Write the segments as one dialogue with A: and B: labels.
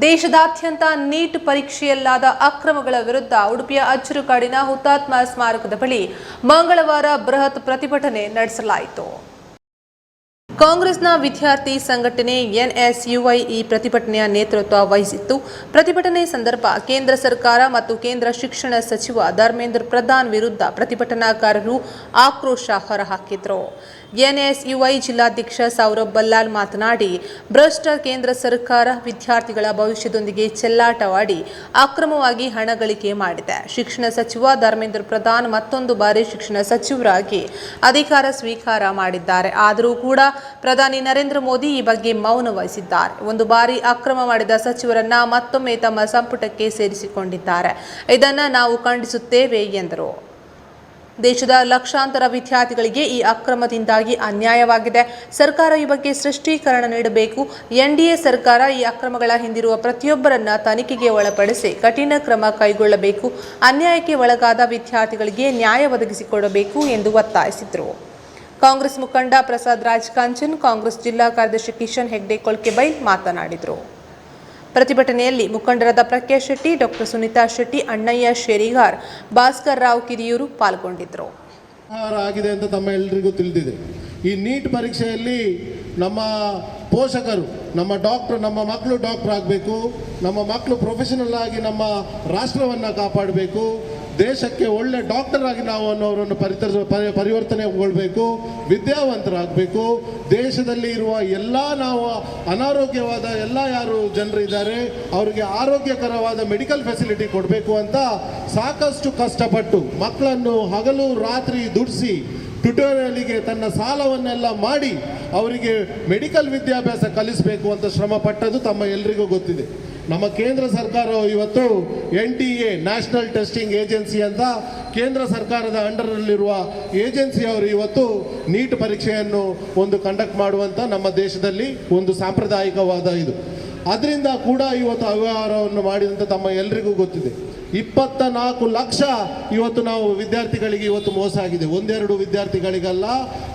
A: ದೇಶದಾದ್ಯಂತ ನೀಟ್ ಪರೀಕ್ಷೆಯಲ್ಲಾದ ಅಕ್ರಮಗಳ ವಿರುದ್ಧ ಉಡುಪಿಯ ಅಚ್ಚರುಕಾಡಿನ ಹುತಾತ್ಮ ಸ್ಮಾರಕದ ಬಳಿ ಮಂಗಳವಾರ ಬೃಹತ್ ಪ್ರತಿಭಟನೆ ನಡೆಸಲಾಯಿತು. ಕಾಂಗ್ರೆಸ್ನ ವಿದ್ಯಾರ್ಥಿ ಸಂಘಟನೆ ಎನ್ಎಸ್ಯುಐ ಈ ಪ್ರತಿಭಟನೆಯ ನೇತೃತ್ವ ವಹಿಸಿತ್ತು. ಪ್ರತಿಭಟನೆ ಸಂದರ್ಭ ಕೇಂದ್ರ ಸರ್ಕಾರ ಮತ್ತು ಕೇಂದ್ರ ಶಿಕ್ಷಣ ಸಚಿವ ಧರ್ಮೇಂದ್ರ ಪ್ರಧಾನ್ ವಿರುದ್ಧ ಪ್ರತಿಭಟನಾಕಾರರು ಆಕ್ರೋಶ ಹೊರಹಾಕಿದ್ರು. ಎನ್ಎಸ್ಯುಐ ಜಿಲ್ಲಾಧ್ಯಕ್ಷ ಸೌರಭ್ ಬಲ್ಲಾಲ್ ಮಾತನಾಡಿ, ಭ್ರಷ್ಟ ಕೇಂದ್ರ ಸರ್ಕಾರ ವಿದ್ಯಾರ್ಥಿಗಳ ಭವಿಷ್ಯದೊಂದಿಗೆ ಚೆಲ್ಲಾಟವಾಡಿ ಅಕ್ರಮವಾಗಿ ಹಣ ಗಳಿಕೆ ಮಾಡಿದೆ. ಶಿಕ್ಷಣ ಸಚಿವ ಧರ್ಮೇಂದ್ರ ಪ್ರಧಾನ್ ಮತ್ತೊಂದು ಬಾರಿ ಶಿಕ್ಷಣ ಸಚಿವರಾಗಿ ಅಧಿಕಾರ ಸ್ವೀಕಾರ ಮಾಡಿದ್ದಾರೆ. ಆದರೂ ಕೂಡ ಪ್ರಧಾನಿ ನರೇಂದ್ರ ಮೋದಿ ಈ ಬಗ್ಗೆ ಮೌನ ವಹಿಸಿದ್ದಾರೆ. ಒಂದು ಬಾರಿ ಅಕ್ರಮ ಮಾಡಿದ ಸಚಿವರನ್ನ ಮತ್ತೊಮ್ಮೆ ತಮ್ಮ ಸಂಪುಟಕ್ಕೆ ಸೇರಿಸಿಕೊಂಡಿದ್ದಾರೆ. ಇದನ್ನ ನಾವು ಖಂಡಿಸುತ್ತೇವೆ ಎಂದರು. ದೇಶದ ಲಕ್ಷಾಂತರ ವಿದ್ಯಾರ್ಥಿಗಳಿಗೆ ಈ ಅಕ್ರಮದಿಂದಾಗಿ ಅನ್ಯಾಯವಾಗಿದೆ. ಸರ್ಕಾರ ಈ ಬಗ್ಗೆ ಸ್ಪಷ್ಟೀಕರಣ ನೀಡಬೇಕು. ಎನ್ಡಿಎ ಸರ್ಕಾರ ಈ ಅಕ್ರಮಗಳ ಹಿಂದಿರುವ ಪ್ರತಿಯೊಬ್ಬರನ್ನ ತನಿಖೆಗೆ ಒಳಪಡಿಸಿ ಕಠಿಣ ಕ್ರಮ ಕೈಗೊಳ್ಳಬೇಕು. ಅನ್ಯಾಯಕ್ಕೆ ಒಳಗಾದ ವಿದ್ಯಾರ್ಥಿಗಳಿಗೆ ನ್ಯಾಯ ಒದಗಿಸಿಕೊಡಬೇಕು ಎಂದು ಒತ್ತಾಯಿಸಿದರು. ಕಾಂಗ್ರೆಸ್ ಮುಖಂಡ ಪ್ರಸಾದ್ ರಾಜ್ ಕಾಂಚನ್ ಕಾಂಗ್ರೆಸ್ ಜಿಲ್ಲಾ ಕಾರ್ಯದರ್ಶಿ ಕಿಶನ್ ಹೆಗ್ಡೆ ಕೊಳ್ಕೆಬೈಲ್ ಮಾತನಾಡಿದರು. ಪ್ರತಿಭಟನೆಯಲ್ಲಿ ಮುಖಂಡರಾದ ಪ್ರಕಾಶ್ ಶೆಟ್ಟಿ ಡಾಕ್ಟರ್ ಸುನೀತಾ ಶೆಟ್ಟಿ, ಅಣ್ಣಯ್ಯ ಶೇರಿಗಾರ್, ಭಾಸ್ಕರ್ ರಾವ್ ಕಿರಿಯೂರು ಪಾಲ್ಗೊಂಡಿದ್ದರು
B: ಆಗಿದೆ ಅಂತ ತಮ್ಮ ಎಲ್ರಿಗೂ ತಿಳಿದಿದೆ. ಈ ನೀಟ್ ಪರೀಕ್ಷೆಯಲ್ಲಿ ನಮ್ಮ ಪೋಷಕರು, ನಮ್ಮ ಡಾಕ್ಟರ್, ನಮ್ಮ ಮಕ್ಕಳು ಡಾಕ್ಟರ್ ಆಗಬೇಕು ನಮ್ಮ ಮಕ್ಕಳು ಪ್ರೊಫೆಷನಲ್ ಆಗಿ ನಮ್ಮ ರಾಷ್ಟ್ರವನ್ನು ಕಾಪಾಡಬೇಕು ದೇಶಕ್ಕೆ ಒಳ್ಳೆ ಡಾಕ್ಟರ್ ಆಗಿ ನಾವು ಅನ್ನೋರನ್ನು ಪರಿತರಿಸ ಪರಿ ಪರಿವರ್ತನೆಗೊಳ್ಬೇಕು, ವಿದ್ಯಾವಂತರಾಗಬೇಕು. ದೇಶದಲ್ಲಿ ಇರುವ ಎಲ್ಲ ನಾವು ಅನಾರೋಗ್ಯವಾದ ಎಲ್ಲ ಯಾರು ಜನರು ಇದ್ದಾರೆ, ಅವರಿಗೆ ಆರೋಗ್ಯಕರವಾದ ಮೆಡಿಕಲ್ ಫೆಸಿಲಿಟಿ ಕೊಡಬೇಕು ಅಂತ ಸಾಕಷ್ಟು ಕಷ್ಟಪಟ್ಟು ಮಕ್ಕಳನ್ನು ಹಗಲು ರಾತ್ರಿ ದುಡಿಸಿ ಟ್ಯುಟೋರಿಯಲಿಗೆ ತನ್ನ ಸಾಲವನ್ನೆಲ್ಲ ಮಾಡಿ ಅವರಿಗೆ ಮೆಡಿಕಲ್ ವಿದ್ಯಾಭ್ಯಾಸ ಕಲಿಸಬೇಕು ಅಂತ ಶ್ರಮ ಪಟ್ಟದ್ದು ತಮ್ಮ ಎಲ್ರಿಗೂ ಗೊತ್ತಿದೆ. ನಮ್ಮ ಕೇಂದ್ರ ಸರ್ಕಾರ ಇವತ್ತು N T A national testing agency ಅಂತ ಕೇಂದ್ರ ಸರ್ಕಾರದ ಅಂಡರಲ್ಲಿರುವ ಏಜೆನ್ಸಿಯವರು ಇವತ್ತು ನೀಟ್ ಪರೀಕ್ಷೆಯನ್ನು ಒಂದು ಕಂಡಕ್ಟ್ ಮಾಡುವಂಥ ನಮ್ಮ ದೇಶದಲ್ಲಿ ಒಂದು ಸಾಂಪ್ರದಾಯಿಕವಾದ ಇದು. ಅದರಿಂದ ಕೂಡ ಇವತ್ತು ಅವ್ಯವಹಾರವನ್ನು ಮಾಡಿದಂಥ ತಮ್ಮ ಎಲ್ರಿಗೂ ಗೊತ್ತಿದೆ. ಇಪ್ಪತ್ತ ನಾಲ್ಕು ಲಕ್ಷ ಇವತ್ತು ನಾವು ವಿದ್ಯಾರ್ಥಿಗಳಿಗೆ ಇವತ್ತು ಮೋಸ ಆಗಿದೆ. ಒಂದೆರಡು ವಿದ್ಯಾರ್ಥಿಗಳಿಗಲ್ಲ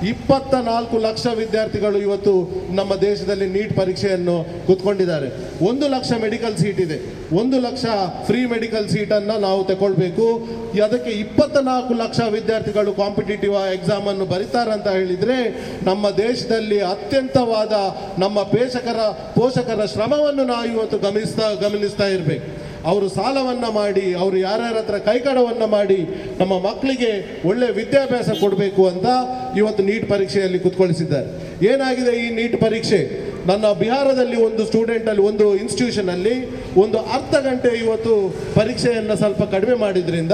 B: ಇಪ್ಪತ್ತ ನಾಲ್ಕು ಲಕ್ಷ ವಿದ್ಯಾರ್ಥಿಗಳು ಇವತ್ತು ನಮ್ಮ ದೇಶದಲ್ಲಿ ನೀಟ್ ಪರೀಕ್ಷೆಯನ್ನು ಕೂತ್ಕೊಂಡಿದ್ದಾರೆ. ಒಂದು ಲಕ್ಷ ಮೆಡಿಕಲ್ ಸೀಟ್ ಇದೆ. ಒಂದು ಲಕ್ಷ ಫ್ರೀ ಮೆಡಿಕಲ್ ಸೀಟನ್ನು ನಾವು ತಗೊಳ್ಬೇಕು. ಅದಕ್ಕೆ ಇಪ್ಪತ್ತ ನಾಲ್ಕು ಲಕ್ಷ ವಿದ್ಯಾರ್ಥಿಗಳು ಕಾಂಪಿಟೇಟಿವ್ ಎಕ್ಸಾಮ್ ಅನ್ನು ಬರೀತಾರಂತ ಹೇಳಿದ್ರೆ, ನಮ್ಮ ದೇಶದಲ್ಲಿ ಅತ್ಯಂತವಾದ ನಮ್ಮ ಪೋಷಕರ ಪೋಷಕರ ಶ್ರಮವನ್ನು ನಾವು ಇವತ್ತು ಗಮನಿಸ್ತಾ ಗಮನಿಸ್ತಾ ಇರಬೇಕು. ಅವರು ಸಾಲವನ್ನು ಮಾಡಿ, ಅವರು ಯಾರ್ಯಾರ ಹತ್ರ ಕೈಕಡವನ್ನು ಮಾಡಿ ನಮ್ಮ ಮಕ್ಕಳಿಗೆ ಒಳ್ಳೆ ವಿದ್ಯಾಭ್ಯಾಸ ಕೊಡಬೇಕು ಅಂತ ಇವತ್ತು ನೀಟ್ ಪರೀಕ್ಷೆಯಲ್ಲಿ ಕುತ್ಕೊಳಿಸಿದ್ದಾರೆ. ಏನಾಗಿದೆ ಈ ನೀಟ್ ಪರೀಕ್ಷೆ? ನನ್ನ ಬಿಹಾರದಲ್ಲಿ ಒಂದು ಸ್ಟೂಡೆಂಟಲ್ಲಿ ಒಂದು ಇನ್ಸ್ಟಿಟ್ಯೂಷನಲ್ಲಿ ಒಂದು ಅರ್ಧ ಗಂಟೆ ಇವತ್ತು ಪರೀಕ್ಷೆಯನ್ನು ಸ್ವಲ್ಪ ಕಡಿಮೆ ಮಾಡಿದ್ರಿಂದ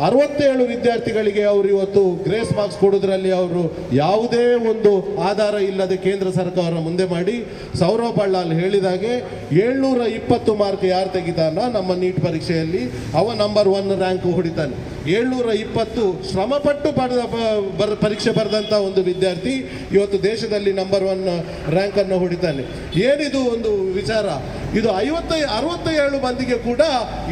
B: ಅರವತ್ತೇಳು ವಿದ್ಯಾರ್ಥಿಗಳಿಗೆ ಅವರು ಇವತ್ತು ಗ್ರೇಸ್ ಮಾರ್ಕ್ಸ್ ಕೊಡೋದ್ರಲ್ಲಿ ಅವರು ಯಾವುದೇ ಒಂದು ಆಧಾರ ಇಲ್ಲದೆ ಕೇಂದ್ರ ಸರ್ಕಾರ ಮುಂದೆ ಮಾಡಿ ಸೌರವ್ ಬಳ್ಳಾಲ್ ಹೇಳಿದಾಗೆ ಏಳ್ನೂರ ಇಪ್ಪತ್ತು ಮಾರ್ಕ್ ಯಾರು ತೆಗಿತಾನ ನಮ್ಮ ನೀಟ್ ಪರೀಕ್ಷೆಯಲ್ಲಿ ಅವ ನಂಬರ್ ಒನ್ ರ್ಯಾಂಕ್ ಹೊಡಿತಾನೆ. ಏಳ್ನೂರ ಇಪ್ಪತ್ತು ಶ್ರಮಪಟ್ಟು ಪಡೆದ ಬರ, ಪರೀಕ್ಷೆ ಬರೆದಂಥ ಒಂದು ವಿದ್ಯಾರ್ಥಿ ಇವತ್ತು ದೇಶದಲ್ಲಿ ನಂಬರ್ ಒನ್ ರ್ಯಾಂಕನ್ನು ಹೊಡಿತಾನೆ. ಏನಿದು ಒಂದು ವಿಚಾರ? ಇದು ಐವತ್ತ ಅರವತ್ತ ಏಳು ಮಂದಿಗೆ ಕೂಡ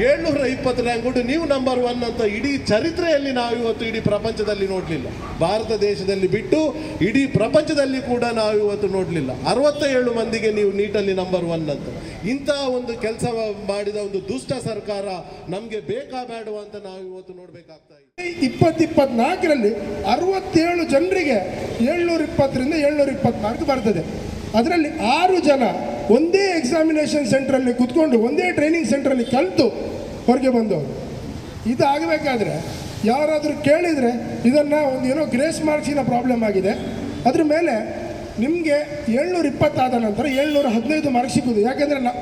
B: ಏಳ್ನೂರ ಇಪ್ಪತ್ತು ರ್ಯಾಂಕ್ ಕೊಟ್ಟು ನೀವು ನಂಬರ್ ಒನ್ ಅಂತ ಇಡೀ ಚರಿತ್ರೆಯಲ್ಲಿ ನಾವು ಇವತ್ತು ಇಡೀ ಪ್ರಪಂಚದಲ್ಲಿ ನೋಡಲಿಲ್ಲ. ಭಾರತ ದೇಶದಲ್ಲಿ ಬಿಟ್ಟು ಇಡೀ ಪ್ರಪಂಚದಲ್ಲಿ ಕೂಡ ನಾವು ಇವತ್ತು ನೋಡಲಿಲ್ಲ. ಅರವತ್ತ ಏಳು ಮಂದಿಗೆ ನೀವು ನೀಟಲ್ಲಿ ನಂಬರ್ ಒನ್ ಅಂತ. ಇಂತಹ ಒಂದು ಕೆಲಸ ಮಾಡಿದ ಒಂದು ದುಷ್ಟ ಸರ್ಕಾರ ನಮಗೆ ಬೇಕಾ ಬೇಡವಾ ಅಂತ ನಾವು ಇವತ್ತು ನೋಡಬೇಕಾಗ್ತಾ ಇದೆ
C: ಇಪ್ಪತ್ತು ಇಪ್ಪತ್ನಾಲ್ಕರಲ್ಲಿ ಅರವತ್ತೇಳು ಜನರಿಗೆ ಏಳ್ನೂರ ಇಪ್ಪತ್ತರಿಂದ ಏಳ್ನೂರ ಇಪ್ಪತ್ನಾಲ್ಕು ಬರ್ತದೆ. ಅದರಲ್ಲಿ ಆರು ಜನ ಒಂದೇ ಎಕ್ಸಾಮಿನೇಷನ್ ಸೆಂಟ್ರಲ್ಲಿ ಕುತ್ಕೊಂಡು, ಒಂದೇ ಟ್ರೈನಿಂಗ್ ಸೆಂಟ್ರಲ್ಲಿ ಕಲಿತು ಹೊರಗೆ ಬಂದವರು. ಇದು ಆಗಬೇಕಾದ್ರೆ ಯಾರಾದರೂ ಕೇಳಿದರೆ ಇದನ್ನು ಒಂದು ಏನೋ ಗ್ರೇಸ್ ಮಾರ್ಕ್ಸಿನ ಪ್ರಾಬ್ಲಮ್ ಆಗಿದೆ. ಅದ್ರ ಮೇಲೆ ನಿಮಗೆ ಏಳ್ನೂರ ಇಪ್ಪತ್ತಾದ ನಂತರ ಏಳ್ನೂರ ಹದಿನೈದು ಮಾರ್ಕ್ ಸಿಗೋದು ಯಾಕೆಂದರೆ ನಾ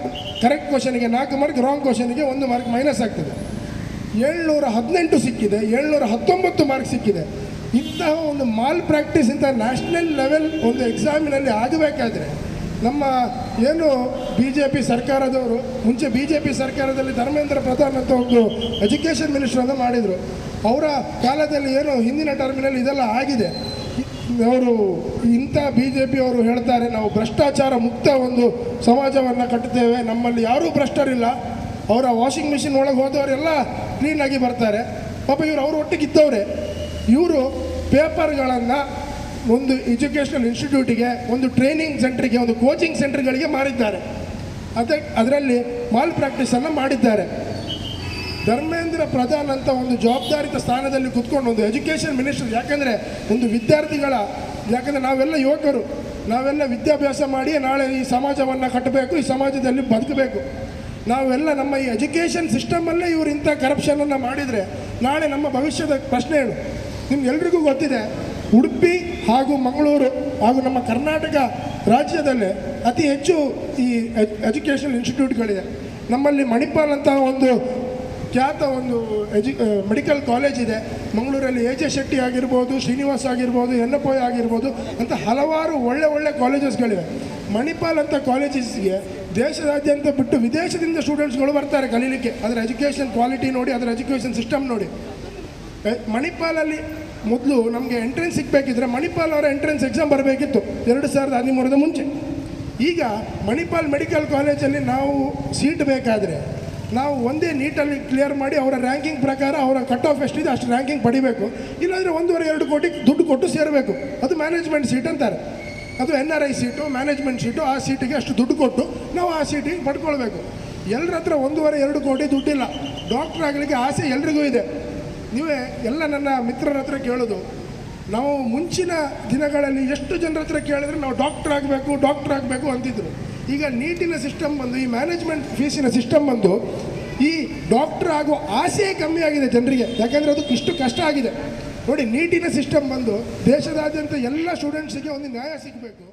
C: ಕರೆಕ್ಟ್ ಕ್ವಶನಿಗೆ ನಾಲ್ಕು ಮಾರ್ಕ್ ರಾಂಗ್ ಕ್ವಶನಿಗೆ ಒಂದು ಮಾರ್ಕ್ ಮೈನಸ್ ಆಗ್ತದೆ. ಏಳ್ನೂರ ಹದಿನೆಂಟು ಸಿಕ್ಕಿದೆ, ಏಳ್ನೂರ ಹತ್ತೊಂಬತ್ತು ಮಾರ್ಕ್ ಸಿಕ್ಕಿದೆ. ಇಂತಹ ಒಂದು ಮಾಲ್ ಪ್ರಾಕ್ಟೀಸ್ ಇಂಥ ನ್ಯಾಷನಲ್ ಲೆವೆಲ್ ಒಂದು ಎಕ್ಸಾಮಿನಲ್ಲಿ ಆಗಬೇಕಾದ್ರೆ ನಮ್ಮ ಏನು ಬಿ ಜೆ ಪಿ ಸರ್ಕಾರದವರು, ಮುಂಚೆ ಬಿ ಜೆ ಪಿ ಸರ್ಕಾರದಲ್ಲಿ ಧರ್ಮೇಂದ್ರ ಪ್ರಧಾನ್ ಅಂತ ಒಂದು ಎಜುಕೇಷನ್ ಮಿನಿಸ್ಟರ್ ಅಂತ ಮಾಡಿದರು. ಅವರ ಕಾಲದಲ್ಲಿ ಏನು ಹಿಂದಿನ ಟರ್ಮಿನಲ್ಲಿ ಇದೆಲ್ಲ ಆಗಿದೆ. ಅವರು ಇಂಥ ಬಿ ಜೆ ಪಿ ಅವರು ಹೇಳ್ತಾರೆ, ನಾವು ಭ್ರಷ್ಟಾಚಾರ ಮುಕ್ತ ಒಂದು ಸಮಾಜವನ್ನು ಕಟ್ಟುತ್ತೇವೆ ನಮ್ಮಲ್ಲಿ ಯಾರೂ ಭ್ರಷ್ಟರಿಲ್ಲ. ಅವರ ವಾಷಿಂಗ್ ಮಿಷಿನ್ ಒಳಗೆ ಹೋದವರೆಲ್ಲ ಕ್ಲೀನಾಗಿ ಬರ್ತಾರೆ. ಪಾಪ ಇವರು ಅವ್ರ ಒಟ್ಟಿಗೆ ಇದ್ದವ್ರೆ. ಇವರು ಪೇಪರ್ಗಳನ್ನು ಒಂದು ಎಜುಕೇಷನಲ್ ಇನ್ಸ್ಟಿಟ್ಯೂಟಿಗೆ, ಒಂದು ಟ್ರೈನಿಂಗ್ ಸೆಂಟ್ರಿಗೆ, ಒಂದು ಕೋಚಿಂಗ್ ಸೆಂಟ್ರ್ಗಳಿಗೆ ಮಾರಿದ್ದಾರೆ. ಅದೇ ಅದರಲ್ಲಿ ಮಾಲ್ ಪ್ರಾಕ್ಟೀಸನ್ನು ಮಾಡಿದ್ದಾರೆ. ಧರ್ಮೇಂದ್ರ ಪ್ರಧಾನ್ ಅಂತ ಒಂದು ಜವಾಬ್ದಾರಿತ ಸ್ಥಾನದಲ್ಲಿ ಕುತ್ಕೊಂಡು ಒಂದು ಎಜುಕೇಷನ್ ಮಿನಿಸ್ಟರ್, ಯಾಕೆಂದರೆ ಒಂದು ವಿದ್ಯಾರ್ಥಿಗಳ, ಯಾಕಂದರೆ ನಾವೆಲ್ಲ ಯುವಕರು ನಾವೆಲ್ಲ ವಿದ್ಯಾಭ್ಯಾಸ ಮಾಡಿ ನಾಳೆ ಈ ಸಮಾಜವನ್ನು ಕಟ್ಟಬೇಕು, ಈ ಸಮಾಜದಲ್ಲಿ ಬದುಕಬೇಕು. ನಾವೆಲ್ಲ ನಮ್ಮ ಈ ಎಜುಕೇಷನ್ ಸಿಸ್ಟಮಲ್ಲೇ ಇವರು ಇಂಥ ಕರಪ್ಷನನ್ನು ಮಾಡಿದರೆ ನಾಳೆ ನಮ್ಮ ಭವಿಷ್ಯದ ಪ್ರಶ್ನೆ ಹೇಳು ನಿಮ್ಗೆಲ್ರಿಗೂ ಗೊತ್ತಿದೆ, ಉಡುಪಿ ಹಾಗೂ ಮಂಗಳೂರು ಹಾಗೂ ನಮ್ಮ ಕರ್ನಾಟಕ ರಾಜ್ಯದಲ್ಲೇ ಅತಿ ಹೆಚ್ಚು ಈ ಎಜುಕೇಷನ್ ಇನ್ಸ್ಟಿಟ್ಯೂಟ್ಗಳಿದೆ ನಮ್ಮಲ್ಲಿ ಮಣಿಪಾಲ್ ಅಂತ ಒಂದು ಖ್ಯಾತ ಒಂದು ಎಜು ಮೆಡಿಕಲ್ ಕಾಲೇಜ್ ಇದೆ. ಮಂಗಳೂರಲ್ಲಿ ಎ ಜೆ ಶೆಟ್ಟಿ ಆಗಿರ್ಬೋದು, ಶ್ರೀನಿವಾಸ್ ಆಗಿರ್ಬೋದು, ಎನ್ನಪೋಯ್ ಆಗಿರ್ಬೋದು ಅಂತ ಹಲವಾರು ಒಳ್ಳೆ ಒಳ್ಳೆ ಕಾಲೇಜಸ್ಗಳಿವೆ ಮಣಿಪಾಲ್ ಅಂತ ಕಾಲೇಜಸ್ಗೆ ದೇಶದಾದ್ಯಂತ ಬಿಟ್ಟು ವಿದೇಶದಿಂದ ಸ್ಟೂಡೆಂಟ್ಸ್ಗಳು ಬರ್ತಾರೆ ಕಲೀಲಿಕ್ಕೆ. ಅದರ ಎಜುಕೇಷನ್ ಕ್ವಾಲಿಟಿ ನೋಡಿ, ಅದರ ಎಜುಕೇಷನ್ ಸಿಸ್ಟಮ್ ನೋಡಿ. ಮಣಿಪಾಲಲ್ಲಿ ಮೊದಲು ನಮಗೆ ಎಂಟ್ರೆನ್ಸ್ ಸಿಗಬೇಕಿದ್ರೆ ಮಣಿಪಾಲ್ ಅವರ ಎಂಟ್ರೆನ್ಸ್ ಎಕ್ಸಾಮ್ ಬರಬೇಕಿತ್ತು ಎರಡು ಸಾವಿರದ ಹದಿಮೂರದ ಮುಂಚೆ. ಈಗ ಮಣಿಪಾಲ್ ಮೆಡಿಕಲ್ ಕಾಲೇಜಲ್ಲಿ ನಾವು ಸೀಟ್ ಬೇಕಾದರೆ, ನಾವು ಒಂದೇ ನೀಟಲ್ಲಿ ಕ್ಲಿಯರ್ ಮಾಡಿ ಅವರ ರ್ಯಾಂಕಿಂಗ್ ಪ್ರಕಾರ ಅವರ ಕಟ್ ಆಫ್ ಎಷ್ಟಿದೆ ಅಷ್ಟು ರ್ಯಾಂಕಿಂಗ್ ಪಡಿಬೇಕು. ಇಲ್ಲಾಂದರೆ ಒಂದೂವರೆ, ಎರಡು ಕೋಟಿ ದುಡ್ಡು ಕೊಟ್ಟು ಸೇರಬೇಕು. ಅದು ಮ್ಯಾನೇಜ್ಮೆಂಟ್ ಸೀಟ್ ಅಂತಾರೆ. ಅದು N R I seat management seat, ಆ ಸೀಟಿಗೆ ಅಷ್ಟು ದುಡ್ಡು ಕೊಟ್ಟು ನಾವು ಆ ಸೀಟಿಗೆ ಪಡ್ಕೊಳ್ಬೇಕು. ಎಲ್ಲರ ಹತ್ರ ಒಂದೂವರೆ, ಎರಡು ಕೋಟಿ ದುಡ್ಡಿಲ್ಲ. ಡಾಕ್ಟ್ರ್ ಆಗಲಿಕ್ಕೆ ಆಸೆ ಎಲ್ರಿಗೂ ಇದೆ. ನೀವೇ ಎಲ್ಲ ನನ್ನ ಮಿತ್ರರ ಹತ್ರ ಕೇಳೋದು. ನಾವು ಮುಂಚಿನ ದಿನಗಳಲ್ಲಿ ಎಷ್ಟು ಜನರ ಹತ್ರ ಕೇಳಿದ್ರೆ ನಾವು ಡಾಕ್ಟರ್ ಆಗಬೇಕು ಡಾಕ್ಟರ್ ಆಗಬೇಕು ಅಂತಿದ್ರು. ಈಗ ನೀಟಿನ ಸಿಸ್ಟಮ್ ಬಂದು, ಈ ಮ್ಯಾನೇಜ್ಮೆಂಟ್ ಫೀಸಿನ ಸಿಸ್ಟಮ್ ಬಂದು, ಈ ಡಾಕ್ಟರ್ ಆಗೋ ಆಸೆಯೇ ಕಮ್ಮಿ ಆಗಿದೆ ಜನರಿಗೆ. ಯಾಕೆಂದರೆ ಅದು ಇಷ್ಟು ಕಷ್ಟ ಆಗಿದೆ. ನೋಡಿ ನೀಟಿನ ಸಿಸ್ಟಮ್ ಬಂದು ದೇಶದಾದ್ಯಂತ ಎಲ್ಲ ಸ್ಟೂಡೆಂಟ್ಸಿಗೆ ಒಂದು ನ್ಯಾಯ ಸಿಗಬೇಕು.